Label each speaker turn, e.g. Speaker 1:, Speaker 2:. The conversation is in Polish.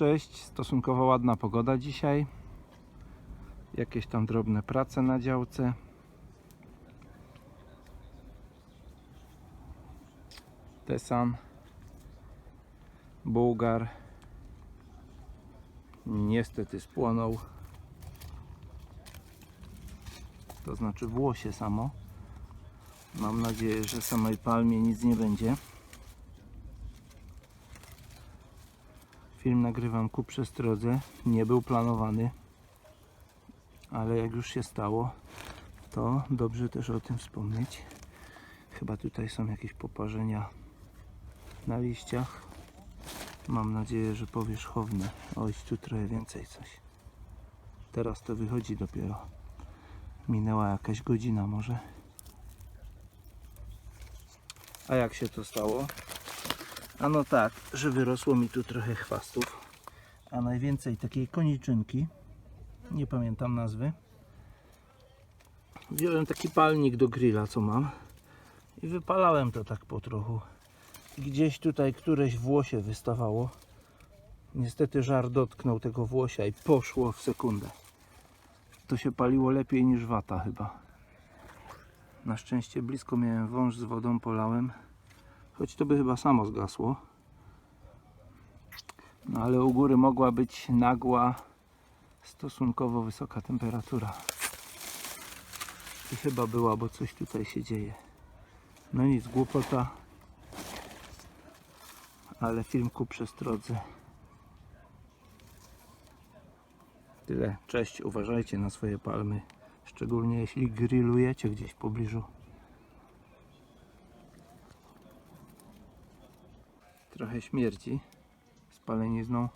Speaker 1: cześć. Stosunkowo ładna pogoda dzisiaj. Jakieś tam drobne prace na działce. Tesan. Bułgar. Niestety spłonął. To znaczy włosie samo. Mam nadzieję, że samej palmie nic nie będzie. Film nagrywam ku przestrodze. Nie był planowany. Ale jak już się stało, to dobrze też o tym wspomnieć. Chyba tutaj są jakieś poparzenia na liściach. Mam nadzieję, że powierzchowne. Oj, tu trochę więcej coś. Teraz to wychodzi dopiero. Minęła jakaś godzina może. A jak się to stało? Ano tak, że wyrosło mi tu trochę chwastów, a najwięcej takiej koniczynki. Nie pamiętam nazwy. Wziąłem taki palnik do grilla, co mam i wypalałem to tak po trochu. Gdzieś tutaj któreś włosie wystawało. Niestety żar dotknął tego włosia i poszło w sekundę. To się paliło lepiej niż wata chyba. Na szczęście blisko miałem wąż z wodą, polałem. Choć to by chyba samo zgasło. No ale u góry mogła być nagła, stosunkowo wysoka temperatura. I chyba była, bo coś tutaj się dzieje. No nic, głupota. Ale film ku przestrodze. Tyle. Cześć, uważajcie na swoje palmy. Szczególnie jeśli grillujecie gdzieś w pobliżu. Trochę śmierdzi spalenizną.